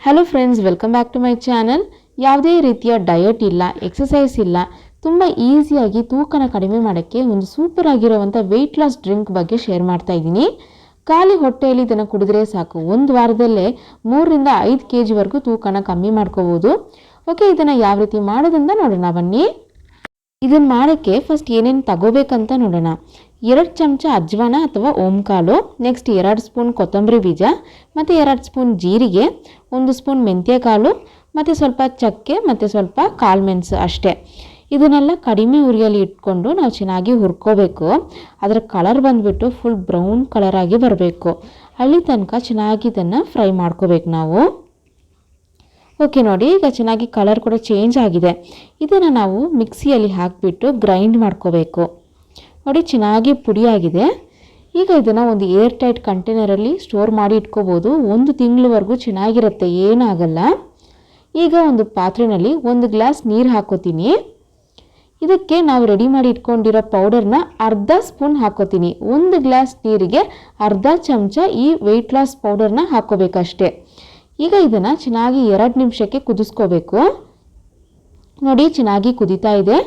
Hello friends welcome back to my channel ಯಾವುದೇ ರೀತಿಯ diet ಇಲ್ಲ ಎಕ್ಸಸೈಸ್ ಇಲ್ಲ, ತುಂಬ ಈಸಿಯಾಗಿ ತೂಕನ ಕಡಿಮೆ ಮಾಡೋಕ್ಕೆ ಒಂದು ಸೂಪರ್ ಆಗಿರುವಂಥ ವೆಯ್ಟ್ ಲಾಸ್ ಡ್ರಿಂಕ್ ಬಗ್ಗೆ ಶೇರ್ ಮಾಡ್ತಾ ಇದ್ದೀನಿ. ಖಾಲಿ ಹೊಟ್ಟೆಯಲ್ಲಿ ಇದನ್ನು ಕುಡಿದ್ರೆ ಸಾಕು. ಒಂದು ವಾರದಲ್ಲೇ ಮೂರರಿಂದ ಐದು ಕೆ ಜಿವರೆಗೂ ತೂಕನ ಕಮ್ಮಿ ಮಾಡ್ಕೋಬೋದು. ಓಕೆ ಇದನ್ನು ಯಾವ ರೀತಿ ಮಾಡೋದಂತ ನೋಡೋಣ ಬನ್ನಿ. ಇದನ್ನು ಮಾಡೋಕ್ಕೆ ಫಸ್ಟ್ ಏನೇನು ತಗೋಬೇಕಂತ ನೋಡೋಣ. ಎರಡು ಚಮಚ ಅಜ್ವಾನ ಅಥವಾ ಓಂಕಾಳು ನೆಕ್ಸ್ಟ್ ಎರಡು ಸ್ಪೂನ್ ಕೊತ್ತಂಬರಿ ಬೀಜ, ಮತ್ತು ಎರಡು ಸ್ಪೂನ್ ಜೀರಿಗೆ, ಒಂದು ಸ್ಪೂನ್ ಮೆಂತ್ಯಕಾಳು, ಮತ್ತು ಸ್ವಲ್ಪ ಚಕ್ಕೆ, ಮತ್ತು ಸ್ವಲ್ಪ ಕಾಳು ಮೆಣಸು ಅಷ್ಟೇ. ಇದನ್ನೆಲ್ಲ ಕಡಿಮೆ ಉರಿಯಲ್ಲಿ ಇಟ್ಕೊಂಡು ನಾವು ಚೆನ್ನಾಗಿ ಹುರ್ಕೋಬೇಕು. ಅದರ ಕಲರ್ ಬಂದುಬಿಟ್ಟು ಫುಲ್ ಬ್ರೌನ್ ಕಲರಾಗಿ ಬರಬೇಕು. ಅಲ್ಲಿ ತನಕ ಚೆನ್ನಾಗಿ ಇದನ್ನು ಫ್ರೈ ಮಾಡ್ಕೋಬೇಕು ನಾವು. ಓಕೆ ನೋಡಿ, ಈಗ ಚೆನ್ನಾಗಿ ಕಲರ್ ಕೂಡ ಚೇಂಜ್ ಆಗಿದೆ. ಇದನ್ನು ನಾವು ಮಿಕ್ಸಿಯಲ್ಲಿ ಹಾಕಿಬಿಟ್ಟು ಗ್ರೈಂಡ್ ಮಾಡ್ಕೋಬೇಕು. ನೋಡಿ, ಚೆನ್ನಾಗಿ ಪುಡಿಯಾಗಿದೆ. ಈಗ ಇದನ್ನು ಒಂದು ಏರ್ ಟೈಟ್ ಕಂಟೈನರಲ್ಲಿ ಸ್ಟೋರ್ ಮಾಡಿ ಇಟ್ಕೋಬೋದು. ಒಂದು ತಿಂಗಳವರೆಗೂ ಚೆನ್ನಾಗಿರುತ್ತೆ, ಏನಾಗಲ್ಲ. ಈಗ ಒಂದು ಪಾತ್ರೆಯಲ್ಲಿ ಒಂದು ಗ್ಲಾಸ್ ನೀರು ಹಾಕೋತೀನಿ. ಇದಕ್ಕೆ ನಾವು ರೆಡಿ ಮಾಡಿ ಇಟ್ಕೊಂಡಿರೋ ಪೌಡರ್ನ ಅರ್ಧ ಸ್ಪೂನ್ ಹಾಕೋತೀನಿ. ಒಂದು ಗ್ಲಾಸ್ ನೀರಿಗೆ ಅರ್ಧ ಚಮಚ ಈ ವೆಯ್ಟ್ ಲಾಸ್ ಪೌಡರ್ನ ಹಾಕೋಬೇಕಷ್ಟೇ. ಈಗ ಇದನ್ನು ಚೆನ್ನಾಗಿ ಎರಡು ನಿಮಿಷಕ್ಕೆ ಕುದಿಸ್ಕೋಬೇಕು. ನೋಡಿ, ಚೆನ್ನಾಗಿ ಕುದೀತಾ ಇದೆ.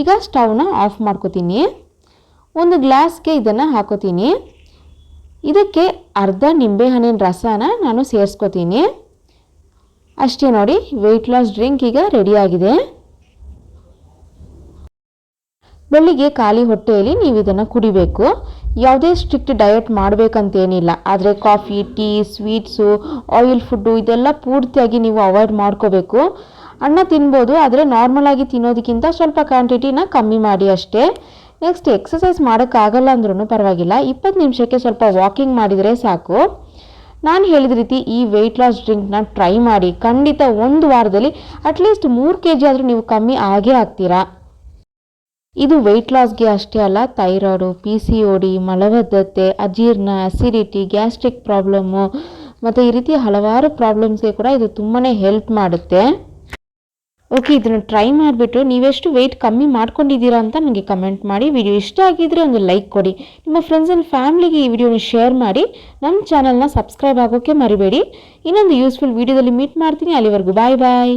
ಈಗ ಸ್ಟವ್ನ ಆಫ್ ಮಾಡ್ಕೋತೀನಿ. ಒಂದು ಗ್ಲಾಸ್ಗೆ ಇದನ್ನು ಹಾಕೋತೀನಿ. ಇದಕ್ಕೆ ಅರ್ಧ ನಿಂಬೆಹಣ್ಣಿನ ರಸನ ನಾನು ಸೇರಿಸ್ಕೋತೀನಿ. ಅಷ್ಟೇ ನೋಡಿ ವೆಯ್ಟ್ ಲಾಸ್ ಡ್ರಿಂಕ್ ಈಗ ರೆಡಿಯಾಗಿದೆ ಬೆಳಿಗ್ಗೆ ಖಾಲಿ ಹೊಟ್ಟೆಯಲ್ಲಿ ನೀವು ಇದನ್ನು ಕುಡಿಬೇಕು. ಯಾವುದೇ ಸ್ಟ್ರಿಕ್ಟ್ ಡಯಟ್ ಮಾಡಬೇಕಂತೇನಿಲ್ಲ. ಆದರೆ coffee tea sweets oil food ಇದೆಲ್ಲ ಪೂರ್ತಿಯಾಗಿ ನೀವು ಅವಾಯ್ಡ್ ಮಾಡ್ಕೋಬೇಕು. ಅನ್ನ ತಿನ್ಬೋದು, ಆದರೆ ನಾರ್ಮಲಾಗಿ ತಿನ್ನೋದಕ್ಕಿಂತ ಸ್ವಲ್ಪ ಕ್ವಾಂಟಿಟಿನ ಕಮ್ಮಿ ಮಾಡಿ ಅಷ್ಟೇ. ನೆಕ್ಸ್ಟ್ ಎಕ್ಸಸೈಸ್ ಮಾಡೋಕ್ಕಾಗಲ್ಲ ಅಂದ್ರೂ ಪರವಾಗಿಲ್ಲ. ಇಪ್ಪತ್ತು ನಿಮಿಷಕ್ಕೆ ಸ್ವಲ್ಪ ವಾಕಿಂಗ್ ಮಾಡಿದರೆ ಸಾಕು. ನಾನು ಹೇಳಿದ ರೀತಿ ಈ ವೆಯ್ಟ್ ಲಾಸ್ ಡ್ರಿಂಕ್ನ ಟ್ರೈ ಮಾಡಿ. ಖಂಡಿತ ಒಂದು ವಾರದಲ್ಲಿ ಅಟ್ಲೀಸ್ಟ್ ಮೂರು ಕೆ ಜಿ ಆದರೂ ನೀವು ಕಮ್ಮಿ ಆಗೇ ಆಗ್ತೀರಾ. ಇದು ವೆಯ್ಟ್ ಲಾಸ್ಗೆ ಅಷ್ಟೇ ಅಲ್ಲ thyroid P C O D ಮಲಬದ್ಧತೆ, ಅಜೀರ್ಣ ಅಸಿಡಿಟಿ ಗ್ಯಾಸ್ಟ್ರಿಕ್ ಪ್ರಾಬ್ಲಮ್ಮು ಮತ್ತು ಈ ರೀತಿ ಹಲವಾರು ಪ್ರಾಬ್ಲಮ್ಸ್ಗೆ ಕೂಡ ಇದು ತುಂಬಾ ಹೆಲ್ಪ್ ಮಾಡುತ್ತೆ. ಓಕೆ ಇದನ್ನು ಟ್ರೈ ಮಾಡಿಬಿಟ್ಟು ನೀವೆಷ್ಟು ವೆಯ್ಟ್ ಕಮ್ಮಿ ಮಾಡ್ಕೊಂಡಿದ್ದೀರಾ ಅಂತ ನನಗೆ ಕಮೆಂಟ್ ಮಾಡಿ. ವಿಡಿಯೋ ಇಷ್ಟ ಆಗಿದ್ದರೆ ಒಂದು ಲೈಕ್ ಕೊಡಿ. ನಿಮ್ಮ ಫ್ರೆಂಡ್ಸ್ ಆ್ಯಂಡ್ ಫ್ಯಾಮ್ಲಿಗೆ ಈ ವಿಡಿಯೋನ ಶೇರ್ ಮಾಡಿ. ನಮ್ಮ ಚಾನಲ್ನ ಸಬ್ಸ್ಕ್ರೈಬ್ ಆಗೋಕ್ಕೆ ಮರಿಬೇಡಿ. ಇನ್ನೊಂದು ಯೂಸ್ಫುಲ್ ವಿಡಿಯೋದಲ್ಲಿ ಮೀಟ್ ಮಾಡ್ತೀನಿ. ಅಲ್ಲಿವರೆಗೂ ಬಾಯ್ ಬಾಯ್